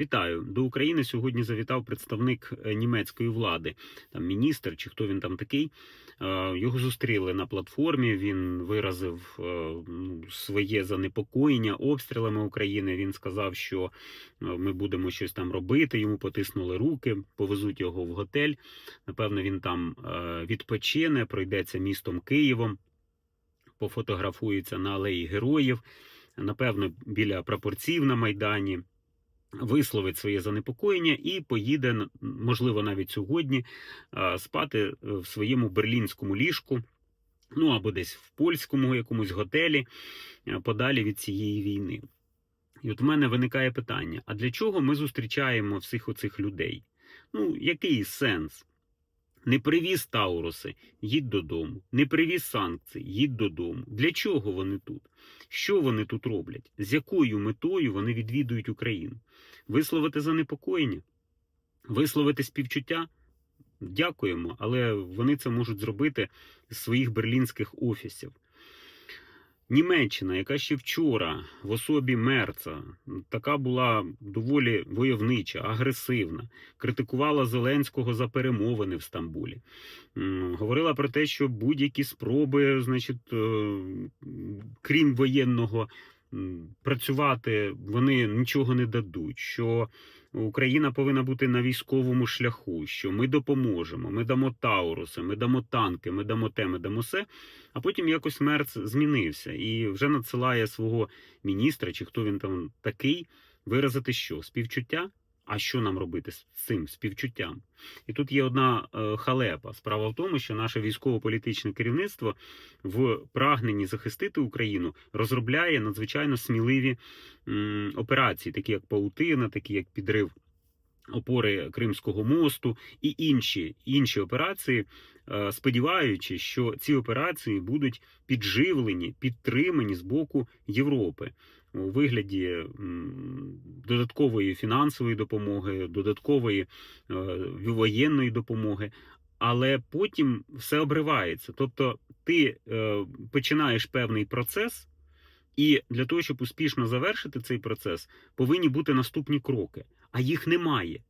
Вітаю до України. Сьогодні завітав представник е, німецької влади, там міністр чи хто він там такий. Е, Його зустріли на платформі. Він виразив е, ну, своє занепокоєння обстрілами України. Він сказав, що ми будемо щось там робити. Йому потиснули руки, повезуть його в готель. Напевно, він там відпочине, пройдеться містом Києвом, пофотографується на алеї героїв. Напевно, біля прапорців на майдані висловить своє занепокоєння і поїде, можливо, навіть сьогодні спати в своєму берлінському ліжку, ну або десь в польському якомусь готелі, е, подалі від цієї війни. І от в мене виникає питання: а для чого ми зустрічаємо всіх оцих людей? Ну, який сенс? Не привіз Тауруси, їдь додому. Не привіз санкції, їдь додому. Для чого вони тут? Що вони тут роблять? З якою метою вони відвідують Україну? Висловити занепокоєння? Висловити співчуття? Дякуємо, але вони це можуть зробити з своїх берлінських офісів. Німеччина, яка ще вчора в особі Мерца, така була доволі войовнича, агресивна, критикувала Зеленського за перемовини в Стамбулі. Говорила про те, що будь-які спроби, значить, е, крім воєнного, працювати вони нічого не дадуть. Що Україна повинна бути на військовому шляху, що ми допоможемо, ми дамо Тауруси, ми дамо танки, ми дамо те, ми дамо все. А потім якось Мерц змінився і вже надсилає свого міністра, чи хто він там такий, виразити що? Співчуття? А що нам робити з цим співчуттям? І тут є одна е, халепа. Справа в тому, що наше військово-політичне керівництво в прагненні захистити Україну розробляє надзвичайно сміливі операції, такі як паутина, такі як підрив опори Кримського мосту і інші, інші операції, е, сподіваючись, що ці операції будуть підживлені, підтримані з боку Європи у вигляді додаткової фінансової допомоги, додаткової е, воєнної допомоги. Але потім все обривається. Тобто ти е, починаєш певний процес, і для того, щоб успішно завершити цей процес, повинні бути наступні кроки. А їх немає.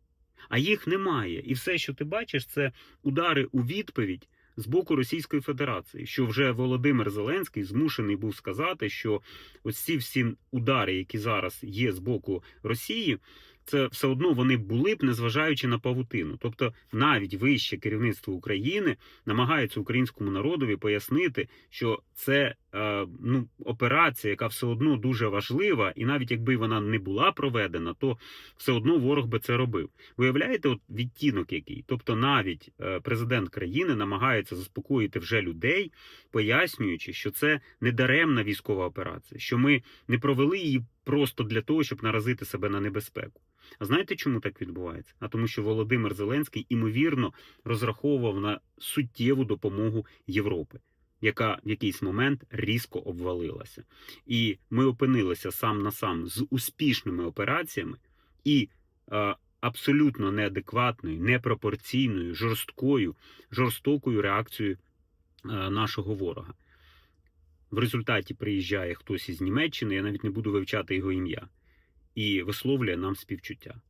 А їх немає. І все, що ти бачиш, це удари у відповідь з боку Російської Федерації, що вже Володимир Зеленський змушений був сказати, що ось ці всі удари, які зараз є з боку Росії, це все одно вони були б, незважаючи на павутину. Тобто, навіть вище керівництво України намагається українському народові пояснити, що це е, ну, операція, яка все одно дуже важлива, і навіть якби вона не була проведена, то все одно ворог би це робив. Виявляєте, от відтінок який? Тобто, навіть е, президент країни намагається заспокоїти вже людей, пояснюючи, що це не даремна військова операція, що ми не провели її просто для того, щоб наразити себе на небезпеку. А знаєте, чому так відбувається? А тому, що Володимир Зеленський імовірно розраховував на суттєву допомогу Європи, яка в якийсь момент різко обвалилася. І ми опинилися сам на сам з успішними операціями і е, абсолютно неадекватною, непропорційною, жорсткою, жорстокою реакцією е, нашого ворога. В результаті приїжджає хтось із Німеччини, я навіть не буду вивчати його ім'я, і висловлює нам співчуття.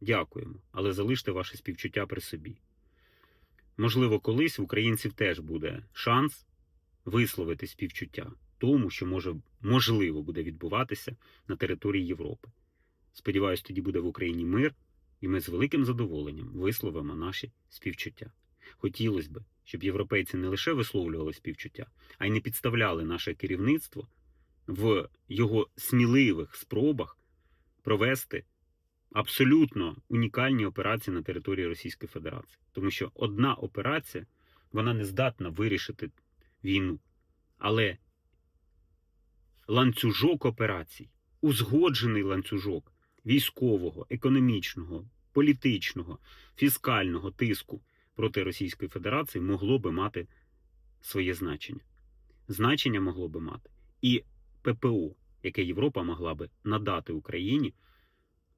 Дякуємо, але залиште ваше співчуття при собі. Можливо, колись в українців теж буде шанс висловити співчуття тому, що може можливо буде відбуватися на території Європи. Сподіваюсь, тоді буде в Україні мир, і ми з великим задоволенням висловимо наші співчуття. Хотілося б, щоб європейці не лише висловлювали співчуття, а й не підставляли наше керівництво в його сміливих спробах провести абсолютно унікальні операції на території Російської Федерації. Тому що одна операція вона не здатна вирішити війну. Але ланцюжок операцій, узгоджений ланцюжок військового, економічного, політичного, фіскального тиску проти Російської Федерації могло би мати своє значення. Значення могло би мати і ППО, яке Європа могла би надати Україні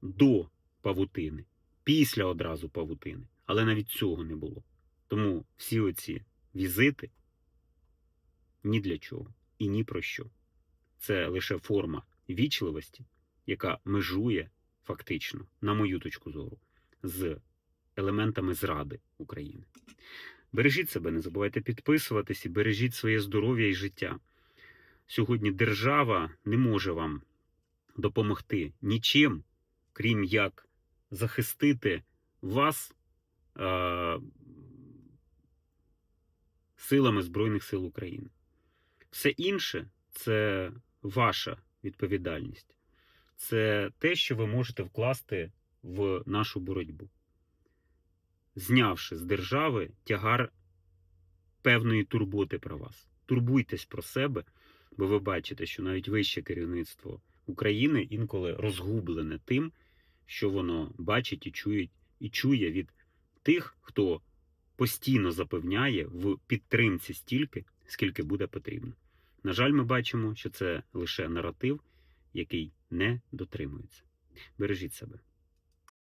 до павутини, після одразу павутини. Але навіть цього не було. Тому всі оці візити ні для чого і ні про що. Це лише форма вічливості, яка межує фактично, на мою точку зору, з елементами зради України. Бережіть себе, не забувайте підписуватись і бережіть своє здоров'я і життя. Сьогодні держава не може вам допомогти нічим, крім як захистити вас е, силами Збройних сил України. Все інше це ваша відповідальність. Це те, що ви можете вкласти в нашу боротьбу, знявши з держави тягар певної турботи про вас. Турбуйтесь про себе, бо ви бачите, що навіть вище керівництво України інколи розгублене тим, що воно бачить і чує, і чує від тих, хто постійно запевняє в підтримці стільки, скільки буде потрібно. На жаль, ми бачимо, що це лише наратив, який не дотримується. Бережіть себе.